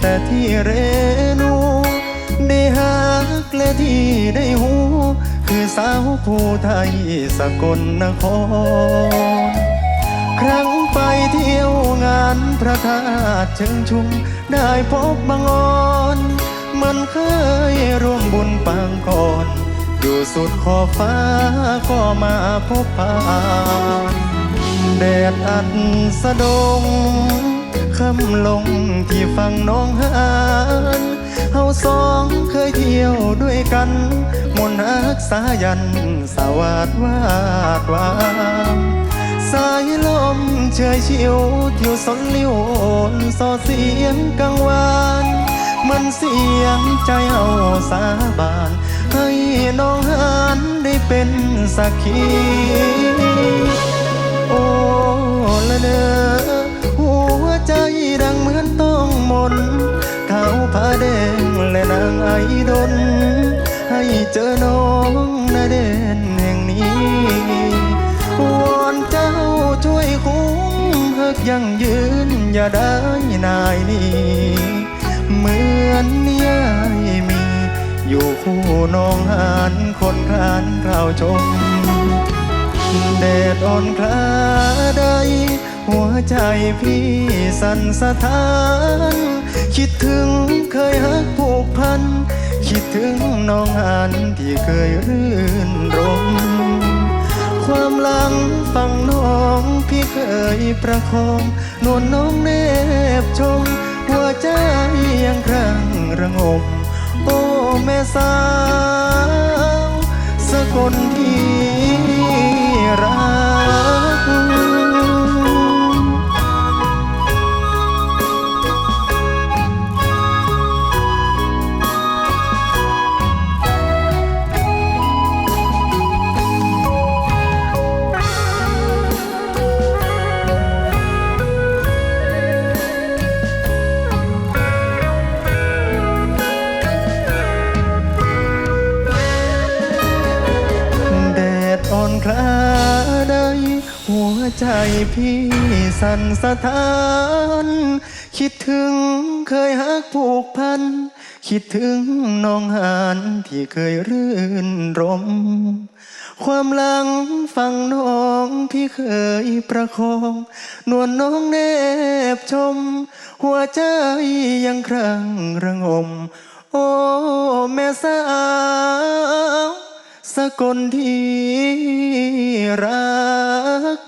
แต่ที่เรนู ได้หักและที่ได้หู คือสาวผู้ไทยสกลนคร ครั้งไปเที่ยวงานพระธาตุเชิงชุม ได้พบบางออนมันเคยร่วมบุญปางก่อนอยู่สุดขอบฟ้าก็มาพบผ่านแดดอัดสะดงำลงที่ฟังน้องหานเฮาสองเคยเที่ยวด้วยกัน มนักสายันสวัสดวาดวามสายลมเชยชิวเทิวสนลิวโอนสอเสียงกังวานเหมันเสียงใจเอาสาบาน ให้น้องหานได้เป็นสักขี และนางไอดน ให้เจอน้องนาเด่นแห่งนี้วอนเจ้าช่วยคุ้มหักยังยืนอย่าได้นายนี้เหมือนนิยายมี อยู่คู่น้องหานคนคลานคราวชมแดดอ่อนคลาใดหัวใจพี่สั่นสะท้าน คิดถึงเคยหักผูกพัน คิดถึงน้องอันที่เคยรื่นรม ความหลังฟังน้องพี่เคยประคองนวลน้องเนบชม หัวใจยังครั้งระงม โอ้แม่สาวสกลที่รัก ใจพี่สั่นสะท้าน คิดถึงเคยหักผูกพัน คิดถึงน้องหานที่เคยรื่นรม ความหลังฟังน้องพี่เคยประคอง นวลน้องแนบชม หัวใจยังครั้งระงม โอ้ แม่สาว สกลที่รัก